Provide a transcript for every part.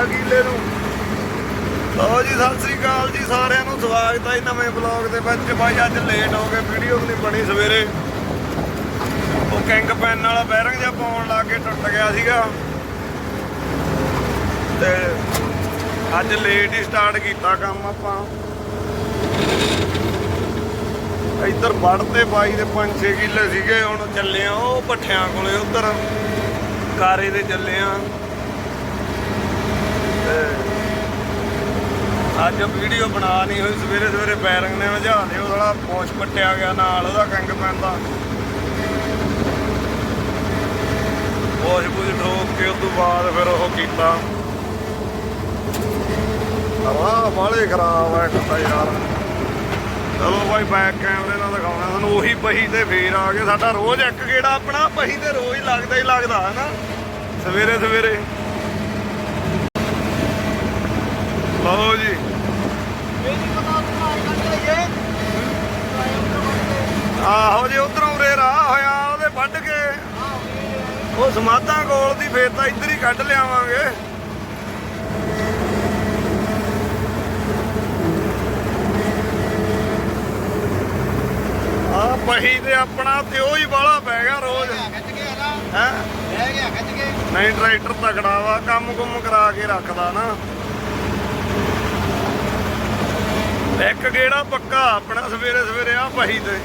ਕਿਲੇ ਨੂੰ। ਲਓ ਜੀ, ਸਤਿ ਸ੍ਰੀ ਅਕਾਲ ਜੀ ਸਾਰਿਆਂ ਨੂੰ। ਸਵਾਗਤ ਹੈ ਨਵੇਂ ਬਲੌਗ ਦੇ ਵਿੱਚ। ਬਾਈ, ਅੱਜ ਲੇਟ ਹੋ ਗਏ। ਵੀਡੀਓ ਨਹੀਂ ਬਣੀ ਸਵੇਰੇ। ਉਹ ਕਿੰਗ ਪੈਨ ਵਾਲਾ ਬੈਰਿੰਗ ਜਿਹਾ ਪਾਉਣ ਲੱਗ ਕੇ ਟੁੱਟ ਗਿਆ ਸੀਗਾ। ਤੇ ਅੱਜ ਲੇਟ ਹੀ ਸਟਾਰਟ ਕੀਤਾ ਕੰਮ ਆਪਾਂ। ਇੱਧਰ ਵੜਤੇ ਬਾਈ ਦੇ 5-6 ਕਿੱਲੇ ਸੀਗੇ। ਹੁਣ ਚੱਲੇ ਆ ਉਹ ਪੱਠਿਆਂ ਕੋਲੇ ਉੱਧਰ। ਕਾਰੇ ਦੇ ਚੱਲੇ ਆ। ਅੱਜ ਵੀਡੀਓ ਬਣਾ ਨਹੀਂ ਹੋਈ, ਸਵੇਰੇ ਸਵੇਰੇ ਬੈਰਿੰਗ ਨੇ ਵਜਾ ਦਿਓ ਥੋੜਾ ਪੋਸ਼ ਪੱਟਿਆ ਗਿਆ ਨਾਲ, ਉਹਦਾ ਕੰਗ ਪੈਂਦਾ। ਪੋਸ਼ ਪੂਜ ਠੋਕ ਕੇ ਉਸ ਤੋਂ ਬਾਅਦ ਫਿਰ ਉਹ ਕੀਤਾ। ਹਵਾ ਬਾਲੇ ਖਰਾਬ ਹੈ ਕਹਿੰਦਾ ਯਾਰ। ਚਲੋ ਭਾਈ ਬੈਕ ਕੈਮਰੇ ਨਾਲ ਦਿਖਾਉਣਾ ਤੁਹਾਨੂੰ ਉਹੀ ਪਹੀ ਤੇ ਫੇਰ ਆ ਗਏ। ਸਾਡਾ ਰੋਜ਼ ਇੱਕ ਗੇੜਾ ਆਪਣਾ, ਪਹੀ ਤੇ ਰੋਜ਼ ਲੱਗਦਾ ਹੀ ਲੱਗਦਾ ਹੈ ਨਾ ਸਵੇਰੇ ਸਵੇਰੇ। ਲਓ ਜੀ। ਆਹੋ ਜੇ ਉਧਰੋਂ ਉਰੇ ਰਾਹ ਹੋਇਆ ਉਹਦੇ ਵੱਢ ਕੇ। ਉਹ ਸਮਾਧਾਂ ਕੋਲ ਦੀ ਫੇਰ ਤਾਂ ਇੱਧਰ ਹੀ ਕੱਢ ਲਿਆਵਾਂਗੇ। ਆ ਪਹੀ ਤੇ ਆਪਣਾ ਤੇ ਉਹ ਹੀ ਬਾਲਾ ਪੈ ਗਿਆ ਰੋਜ਼। ਹੈ? ਨਹੀਂ ਟਰੈਕਟਰ ਤਕੜਾ ਵਾ ਕੰਮ ਕੁੰਮ ਕਰਾ ਕੇ ਰੱਖਦਾ ਨਾ। ਇੱਕ ਗੇੜਾ ਪੱਕਾ, ਆਪਣਾ ਸਵੇਰੇ ਸਵੇਰੇ ਆ ਪਹੀ ਤੇ।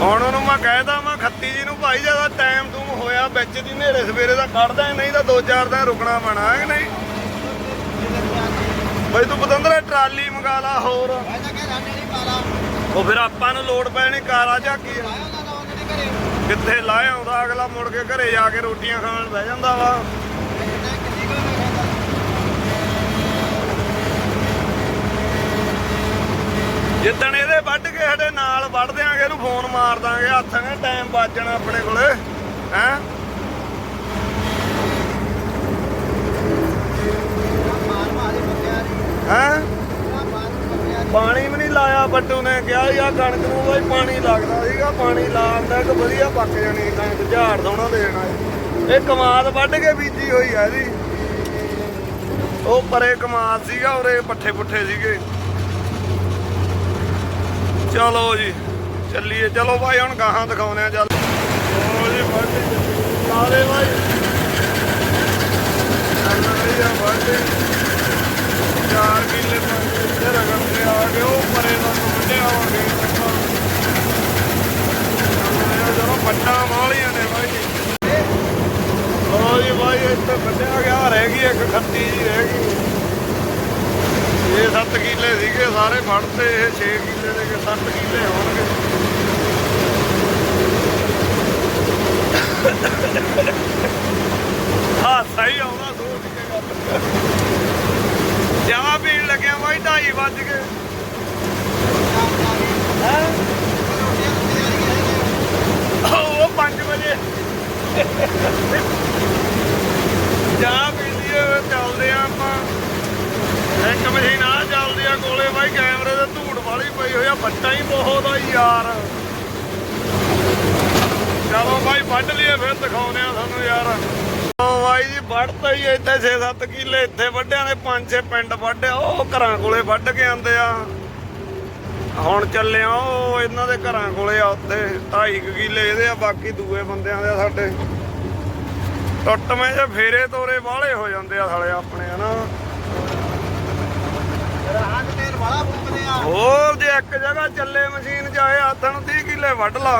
ਹੁਣ ਉਹਨੂੰ ਮੈਂ ਕਹਿਦਾ ਮੈਂ ਖੱਤੀ ਜੀ ਨੂੰ ਭਾਈ, ਜ਼ਿਆਦਾ ਟਾਈਮ ਤੂੰ ਹੋਇਆ, ਵਿੱਚ ਦੀ ਹਨੇਰੇ ਸਵੇਰੇ ਦਾ ਕੱਢਦਾ ਨਹੀਂ ਤਾਂ ਦੋ ਚਾਰ ਦਿਨ ਰੁਕਣਾ ਪੈਣਾ ਹੈ ਕਿ ਨਹੀਂ? ਬਈ ਤੂੰ ਪਤੰਦਰ ਟਰਾਲੀ ਮੰਗਾ ਲਾ ਹੋਰ। ਉਹ ਫਿਰ ਆਪਾਂ ਨੂੰ ਲੋੜ ਪੈਣੀ ਕਾਰਾ ਝਾਕੀ ਕਿੱਥੇ ਲਾਇਆ ਆਉਂਦਾ ਅਗਲਾ ਮੁੜ ਕੇ ਘਰੇ ਜਾ ਕੇ ਰੋਟੀਆਂ ਖਾਣ ਬਹਿ ਜਾਂਦਾ ਵਾ। ਜਿੱਦਣ ਇਹਦੇ ਵੱਢ ਕੇ ਸਾਡੇ ਨਾਲ ਵੱਢ ਦਿਆਂਗੇ, ਇਹਨੂੰ ਫੋਨ ਮਾਰ ਦਾਂਗੇ, ਹੱਥ ਨੇ ਟਾਈਮ ਬਾਜਣਾ ਆਪਣੇ ਕੋਲੇ, ਹੈ? ਹੈ? ਪਾਣੀ ਵੀ ਨਹੀਂ ਲਾਇਆ ਬੱਟੂ ਨੇ ਕਿਹਾ ਯਾ ਕਣਕ ਨੂੰ ਬਾਈ ਪਾਣੀ ਲੱਗਦਾ ਸੀਗਾ, ਪਾਣੀ ਲਾਉਂਦਾ ਕਿ ਵਧੀਆ ਪੱਕ ਜਾਣੀ ਕਣਕ ਝਾੜ ਸੋਹਣਾ ਦੇਣਾ ਇਹ ਕਮਾਦ ਵੱਢ ਕੇ ਬੀਜੀ ਹੋਈ ਆ ਇਹਦੀ। ਉਹ ਪਰੇ ਕਮਾਦ ਸੀਗਾ, ਉਰੇ ਪੱਠੇ ਪੁੱਠੇ ਸੀਗੇ। ਚਲੋ ਜੀ, ਚੱਲੀਏ। ਚਲੋ ਭਾਈ, ਹੁਣ ਗਾਹਾਂ ਦਿਖਾਉਨੇ ਆ, ਚੱਲ। ਚਲੋ ਜੀ ਫੜਦੇ ਨਾਲੇ ਭਾਈ। ਚੱਲ ਰਹੀ ਆ ਫੜਦੇ ਚਾਰ ਕਿੱਲੇ ਪੰਜ ਇੱਥੇ ਰਗੜ ਕੇ ਆ ਗਏ। ਉਹ ਪਰੇ ਦਾ ਮੁੰਡੇ ਆਵਾਂਗੇ ਜਦੋਂ ਪੱਟਾਂ ਵਾਲੀਆਂ ਨੇ ਭਾਈ। ਲੋ ਜੀ, ਭਾਈ, ਇੱਥੇ ਵੱਢਿਆ ਗਿਆ, ਰਹਿ ਗਈ ਇੱਕ ਖੱਤੀ ਜੀ, ਰਹਿ ਗਈ। ਇਹ 7 ਕਿੱਲੇ ਸੀਗੇ, ਸਾਰੇ ਫੜਤੇ ਇਹ 6 ਕਿੱਲੇ ਦੇ ਕੇ 7 ਕਿੱਲੇ ਹੋਣਗੇ। ਹਾਂ ਸਹੀ ਆਉਂਦਾ ਸੋਚ ਕੇ ਗੱਲ। ਚਾਹ ਪੀਣ ਲੱਗਿਆ ਬਾਈ 2:30 ਵੱਜ ਗਏ। ਹੈ? ਉਹ 5 ਵਜੇ। ਚਾਹ ਪੀ ਲਈਏ ਫਿਰ ਚੱਲਦੇ ਆ ਆਪਾਂ ਇੱਕ ਮਸ਼ੀਨ ਆ ਚੱਲਦੀ ਆ ਕੋਲੇ ਬਾਈ ਕੈਮਰੇ ਦੇ ਧੂੜ ਵਾਲੀ ਪਈ ਹੋਈ ਆ ਬੱਟਾ ਹੀ ਬਹੁਤ ਆ ਯਾਰ। ਚਲੋ ਬਾਈ, ਵੱਢ ਲਈਏ ਫਿਰ ਦਿਖਾਉਨੇ ਆ ਤੁਹਾਨੂੰ ਯਾਰ। ਓ ਜੀ, ਵੱਢਤਾ ਹੀ ਇੱਥੇ 6-7 ਕਿੱਲੇ, ਇੱਥੇ ਵੱਢਿਆ ਨੇ 5-6 ਪਿੰਡ ਵੱਢਿਆ, ਉਹ ਘਰਾਂ ਕੋਲੇ ਵੱਢ ਕੇ ਆਂਦੇ ਆ। ਹੁਣ ਚੱਲੇ ਆ ਉਹ, ਇਹਨਾਂ ਦੇ ਘਰਾਂ ਕੋਲੇ ਆ ਉੱਥੇ 2.5 ਕਿੱਲੇ ਇਹਦੇ ਆ, ਬਾਕੀ ਦੂਏ ਬੰਦਿਆਂ ਦੇ ਸਾਡੇ। ਟੁੱਟਵੇਂ ਜੇ ਫੇਰੇ ਤੋਰੇ ਵਾਲੇ ਹੋ ਜਾਂਦੇ ਆ ਸਾਲੇ ਆਪਣੇ, ਹਨਾ। ਹੋਰ ਜੇ ਇੱਕ ਜਗ੍ਹਾ ਚੱਲੇ ਮਸ਼ੀਨ ਜਾਏ ਹੱਥਾਂ ਨੂੰ 30 ਕਿੱਲੇ ਵੱਢ ਲਾ।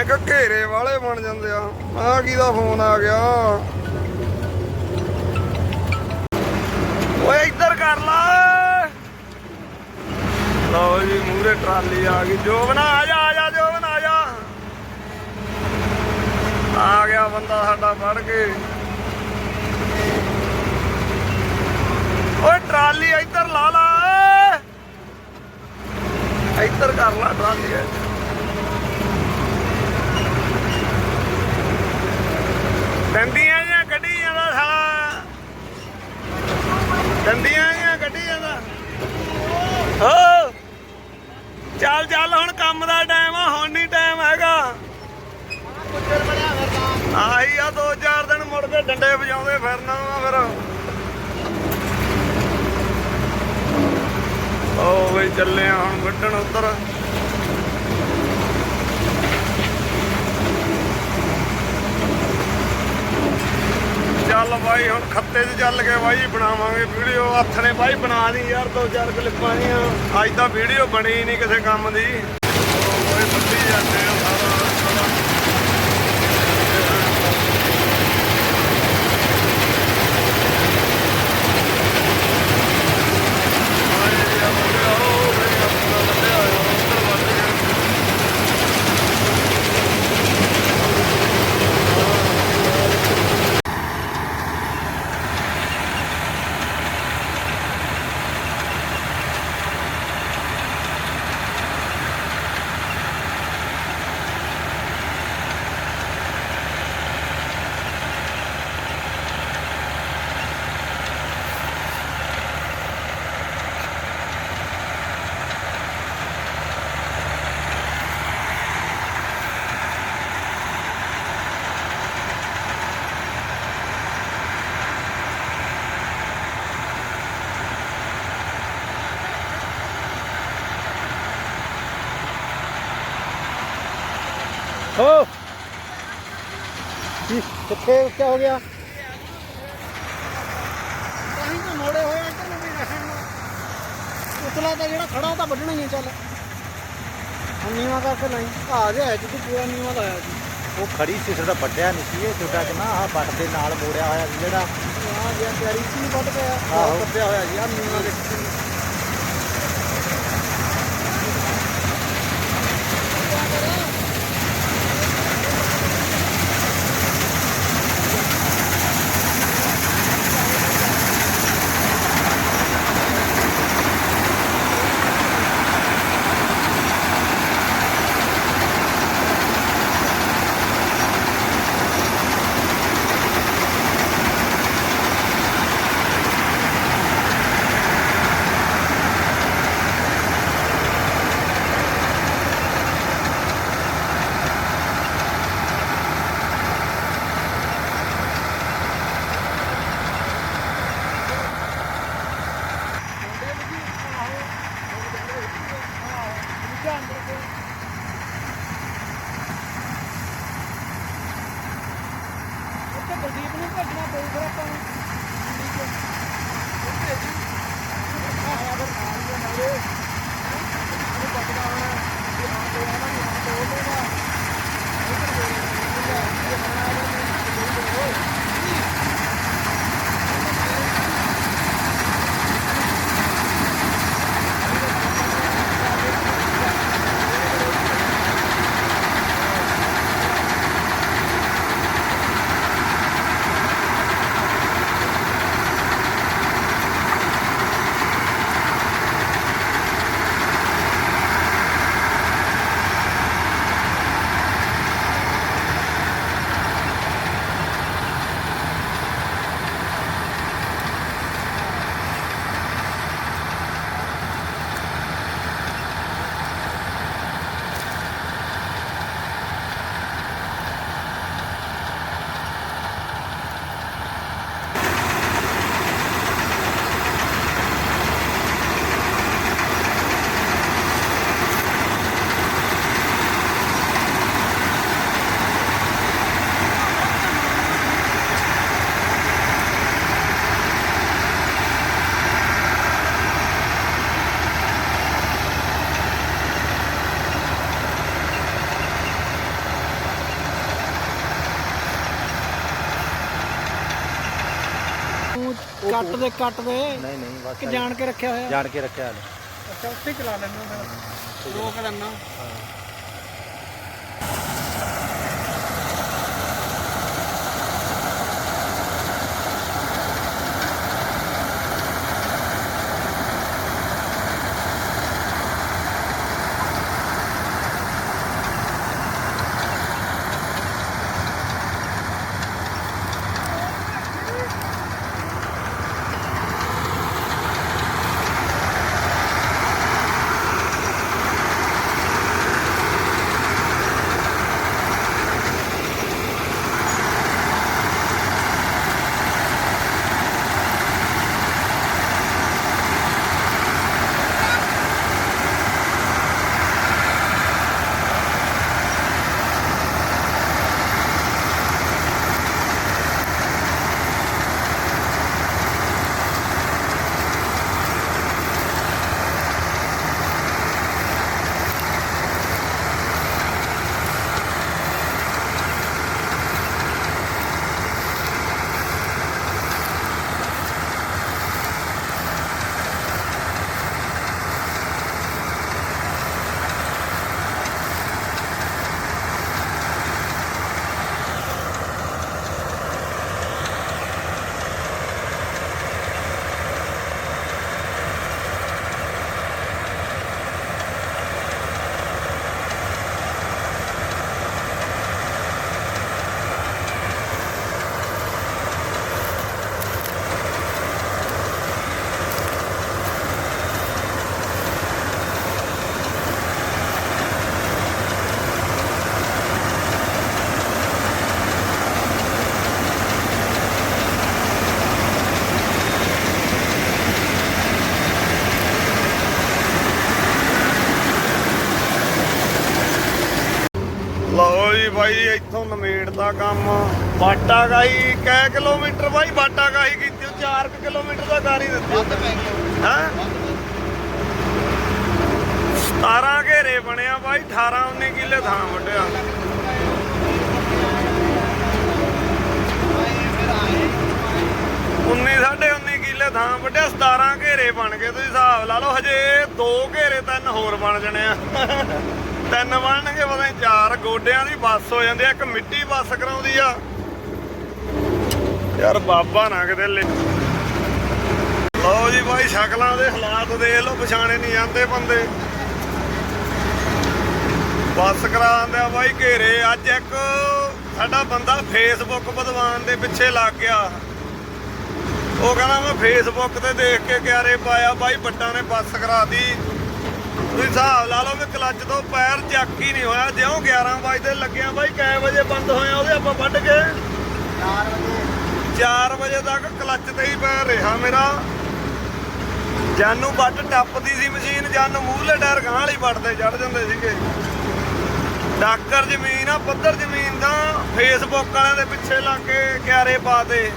ਇੱਕ ਘੇਰੇ ਵਾਲੇ ਬਣ ਜਾਂਦੇ ਆ। ਆ ਕਿਹਦਾ ਫੋਨ ਆ ਗਿਆ? ਓਏ ਇੱਧਰ ਕਰ ਲਾ। ਲਓ ਜੀ ਮੂਰੇ ਟਰਾਲੀ ਆ ਗਈ। ਜੋਬਨ, ਆ ਜਾ ਆ ਜਾ, ਜੋਬਨ, ਆ ਜਾ। ਆ ਗਿਆ ਬੰਦਾ ਸਾਡਾ ਫੜ ਕੇ ਓਏ ਟਰਾਲੀ ਇੱਧਰ ਲਾ ਲਾ ਇੱਧਰ ਕਰ ਲਾ ਟਰਾਲੀ ਇਹ। ਦੰਦੀਆਂ ਜਾਂ ਕੱਢੀ ਜਾਂਦਾ ਸਾਲਾ ਦੰਦੀਆਂ ਜਾਂ ਕੱਢੀ ਜਾਂਦਾ ਹੋ ਚੱਲ ਚੱਲ, ਹੁਣ ਕੰਮ ਦਾ ਟਾਈਮ ਆ, ਹੁਣ ਨਹੀਂ ਟਾਈਮ ਹੈਗਾ। ਗੁੱਜਰ ਆਹੀ ਆ, ਦੋ ਚਾਰ ਦਿਨ ਮੁੜ ਕੇ ਡੰਡੇ ਵਜਾਉਂਦੇ ਫਿਰਨਾ ਵਾ ਫਿਰ। ਉਹ ਬਈ ਚੱਲੇ ਆ ਹੁਣ ਵੱਢਣ ਉੱਧਰ। ਚੱਲ ਬਾਈ, ਹੁਣ ਖੱਤੇ 'ਚ ਚੱਲ ਕੇ ਬਾਈ ਬਣਾਵਾਂਗੇ ਵੀਡੀਓ। ਹੱਥ ਨੇ ਬਾਈ ਬਣਾ ਦੀ ਯਾਰ, ਦੋ ਚਾਰ ਕਲਿੱਪਾਂ ਦੀਆਂ ਅੱਜ ਤਾਂ ਵੀਡੀਓ ਬਣੀ ਨਹੀਂ ਕਿਸੇ ਕੰਮ ਦੀ। ਉਹ ਬਾਈ ਜਾਂਦੇ ਆ ਸਾਰਾ ਸਾਰਾ ਹੋ। ਕੀ ਕਿੱਥੇ ਉੱਚਾ ਹੋ ਗਿਆ? ਕਹੀਂ ਤਾਂ ਮੋੜੇ ਹੋਏ ਇੱਧਰ ਨੂੰ ਵੀ ਰੱਖਣ ਨੂੰ ਉਤਲਾ ਤਾਂ ਜਿਹੜਾ ਖੜਾ ਉਹ ਤਾਂ ਵੱਢਣਾ ਹੀ ਹੈ ਚੱਲ। ਹੁਣ ਨੀਵਾ ਕਰਕੇ ਨਹੀਂ ਆ ਗਿਆ ਹੈ ਤੂੰ ਪੂਰਾ ਨੀਵਾ ਲਾਇਆ ਸੀ ਉਹ ਖੜੀ ਸੀ ਥੋੜਾ ਵੱਡਿਆ ਨਹੀਂ ਸੀ ਇਹ ਛੋਟਾ ਕਿ ਨਾ ਆਹ ਬੱਟ ਦੇ ਨਾਲ ਮੋੜਿਆ ਹੋਇਆ ਸੀ ਜਿਹੜਾ। ਆ ਗਿਆ ਤਿਆਰੀ ਸੀ ਵੱਢ ਗਿਆ ਆਹੋ। ਕੱਟਿਆ ਹੋਇਆ ਜੀ ਆ ਨੀਵਾ ਦੇ ਕੱਟ ਦੇ ਕੱਟ ਦੇ। ਨਹੀਂ ਨਹੀਂ ਬਸ ਕਿ ਜਾਣ ਕੇ ਰੱਖਿਆ ਹੋਇਆ? ਜਾਣ ਕੇ ਰੱਖਿਆ ਹਾਲੇ। ਅੱਛਾ ਉੱਥੇ ਚਲਾ ਲੈਣਾ ਫਿਰ? ਰੋਕ ਲੈਣਾ ਇੱਥੋਂ ਨਮੇੜਦਾ ਕੰਮ। ਬਾਟਾ ਗਾਈ ਕੈ ਕਿਲੋਮੀਟਰ ਬਾਈ ਬਾਟਾ ਗਾਈ ਕੀਤੀ 4 ਕਿਲੋਮੀਟਰ ਦਾ ਗਾਰੀ ਦਿੱਤੀ। ਹੈ? 17 ਘੇਰੇ ਬਣਿਆ ਬਾਈ 18 19 ਕਿੱਲੇ ਥਾਂ ਵੱਢਿਆ। ਉੱਨੀ ਸਾਢੇ 19 ਕਿੱਲੇ ਥਾਂ ਵੱਢਿਆ 17 ਘੇਰੇ ਬਣ ਗਏ। ਤੁਸੀਂ ਹਿਸਾਬ ਲਾ ਲਓ ਹਜੇ ਦੋ ਘੇਰੇ ਤਿੰਨ ਹੋਰ ਬਣ ਜਣੇ ਆ। ਤਿੰਨ ਬਣਨਗੇ ਪਤਾ ਨਹੀਂ ਚਾਰ ਗੋਡਿਆਂ ਦੀ ਬੱਸ ਹੋ ਜਾਂਦੀ ਆ, ਇੱਕ ਮਿੱਟੀ ਬੱਸ ਕਰਾਉਂਦੀ ਆ। ਯਾਰ ਬਾਬਾ ਨਾ ਕਿਤੇ ਲੈ ਲਓ ਜੀ ਬਾਈ, ਸ਼ਕਲਾਂ ਦੇ ਹਾਲਾਤ ਦੇਖ ਲਓ, ਪਛਾਣੇ ਨਹੀਂ ਜਾਂਦੇ ਬੰਦੇ। ਬੱਸ ਕਰਾਉਂਦੇ ਆ ਬਾਈ ਘੇਰੇ, ਅੱਜ ਇੱਕ ਸਾਡਾ ਬੰਦਾ ਫੇਸਬੁੱਕ ਬਦਵਾਨ ਦੇ ਪਿੱਛੇ ਲੱਗ ਗਿਆ। ਉਹ ਕਹਿੰਦਾ ਮੈਂ ਫੇਸਬੁੱਕ ਤੇ ਦੇਖ ਕੇ ਕਿਆਰੇ ਪਾਇਆ, ਬਾਈ ਵੱਡਾ ਨੇ ਬੱਸ ਕਰਾਤੀ। ਤੁਸੀਂ ਹਿਸਾਬ ਲਾ ਲਓ ਵੀ ਕਲੱਚ ਤੋਂ ਪੈਰ ਚੱਕ ਹੀ ਨਹੀਂ ਹੋਇਆ। ਜਿਉਂ 11 ਵਜੇ ਲੱਗਿਆ ਬਾਈ ਕੈ ਵਜੇ ਬੰਦ ਹੋਇਆ ਉਹਦੇ ਆਪਾਂ ਵੱਢ ਕੇ। 4 ਵਜੇ। 4 ਵਜੇ ਤੱਕ ਕਲੱਚ ਤੇ ਹੀ ਪੈਰ ਰਿਹਾ ਮੇਰਾ। ਜਾਨੂੰ ਵੱਟ ਟੱਪਦੀ ਸੀ ਮਸ਼ੀਨ ਜਾਨੂੰ ਮੂਹਲੇ ਟਾਇਰ ਗਾਂ ਵਾਲੀ ਵੱਟਦੇ ਚੜ ਜਾਂਦੇ ਸੀਗੇ। ਡਾਕਰ ਜ਼ਮੀਨ ਆ ਪੱਧਰ ਜ਼ਮੀਨ ਦਾ ਫੇਸਬੁੱਕ ਵਾਲਿਆਂ ਦੇ ਪਿੱਛੇ ਲੱਗ ਕੇ ਕਿਆਰੇ ਪਾਤੇ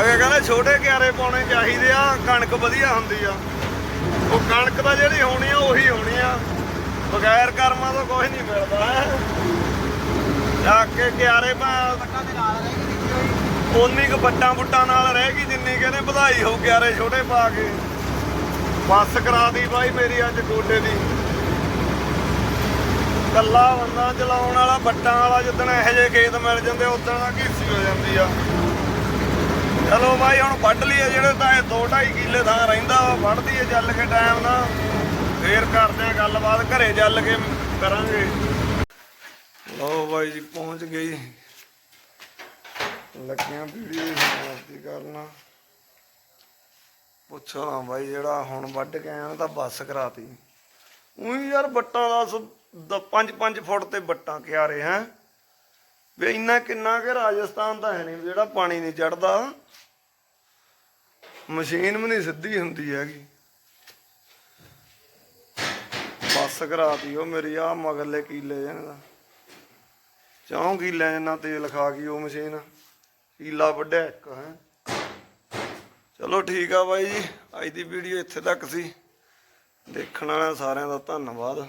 ਅਗੇ ਕਹਿੰਦੇ ਛੋਟੇ ਕਿਆਰੇ ਪਾਉਣੇ ਚਾਹੀਦੇ ਆ ਕਣਕ ਵਧੀਆ ਹੁੰਦੀ ਆ। ਉਹ ਕਣਕ ਤਾਂ ਜਿਹੜੀ ਹੋਣੀ ਆ ਉਹੀ ਹੋਣੀ ਆ। ਬਗੈਰ ਕਰਮਾਂ ਤੋਂ ਕੁਝ ਨਹੀਂ ਮਿਲਦਾ ਜਾ ਕੇ ਕਿਆਰੇ ਪਾ ਦੇ ਉਨੀ ਕੁ ਬੱਟਾਂ ਬੁੱਟਾਂ ਨਾਲ ਰਹਿ ਗਈ ਜਿੰਨੀ ਕਹਿੰਦੇ ਵਧਾਈ ਹੋ ਗਿਆਰੇ ਛੋਟੇ ਪਾ ਕੇ। ਬੱਸ ਕਰਾਦੀ ਬਾਈ ਮੇਰੀ ਅੱਜ ਗੋਡੇ ਦੀ। ਕੱਲਾ ਬੰਦਾ ਚਲਾਉਣ ਵਾਲਾ ਬੱਟਾਂ ਵਾਲਾ ਜਿੱਦਣ ਇਹੋ ਜਿਹੇ ਖੇਤ ਮਿਲ ਜਾਂਦੇ ਉਦੋਂ ਦਾ ਘੀਸੀ ਹੋ ਜਾਂਦੀ ਆ। ਚਲੋ ਬਾਈ, ਹੁਣ ਵੱਢ ਲਈਏ ਜਿਹੜੇ ਤਾਂ ਇਹ 2.5 ਕਿੱਲੇ ਥਾਂ ਰਹਿੰਦਾ ਵਾ, ਵੱਢ ਦਈਏ ਕੇ ਟਾਈਮ ਨਾਲ। ਫੇਰ ਕਰਦੇ ਆ ਗੱਲਬਾਤ, ਘਰੇ ਚੱਲ ਕੇ ਕਰਾਂਗੇ। ਲਓ ਬਾਈ ਜੀ, ਪਹੁੰਚ ਗਏ। ਲੱਗਿਆ ਵੀਡੀਓ ਸਮਾਪਤੀ ਕਰਨਾ। ਪੁੱਛੋ ਨਾ ਬਾਈ, ਜਿਹੜਾ ਹੁਣ ਵੱਢ ਕੇ ਆਇਆ ਤਾਂ ਬੱਸ ਕਰਾਤੀ। ਉਹੀ ਯਾਰ ਬੱਟਾਂ ਦਾ 5-5 ਫੁੱਟ ਤੇ ਬੱਟਾਂ ਕਿਆਰੇ, ਹੈ। ਵੀ ਇੰਨਾ ਕਿੰਨਾ ਕਿ ਰਾਜਸਥਾਨ ਦਾ ਹੈ ਨਹੀਂ, ਜਿਹੜਾ ਪਾਣੀ ਨਹੀਂ ਚੜਦਾ। ਮਸ਼ੀਨ ਵੀ ਨਹੀਂ ਸਿੱਧੀ ਹੁੰਦੀ ਹੈਗੀ। ਬੱਸ ਕਰਾਤੀ ਉਹ ਮੇਰੀ ਆ ਮਗਰਲੇ ਕੀਲੇ ਜਨ ਚੌਂ ਕਿੱਲਿਆਂ ਜਿੰਨਾ ਤੇਲ ਖਾ ਗਈ ਉਹ ਮਸ਼ੀਨ, ਕੀਲਾ ਵੱਢਿਆ ਇੱਕ ਹੈ। ਚਲੋ ਠੀਕ ਆ ਬਾਈ ਜੀ, ਅੱਜ ਦੀ ਵੀਡੀਓ ਇੱਥੇ ਤੱਕ ਸੀ। ਦੇਖਣ ਵਾਲਿਆਂ ਸਾਰਿਆਂ ਦਾ ਧੰਨਵਾਦ।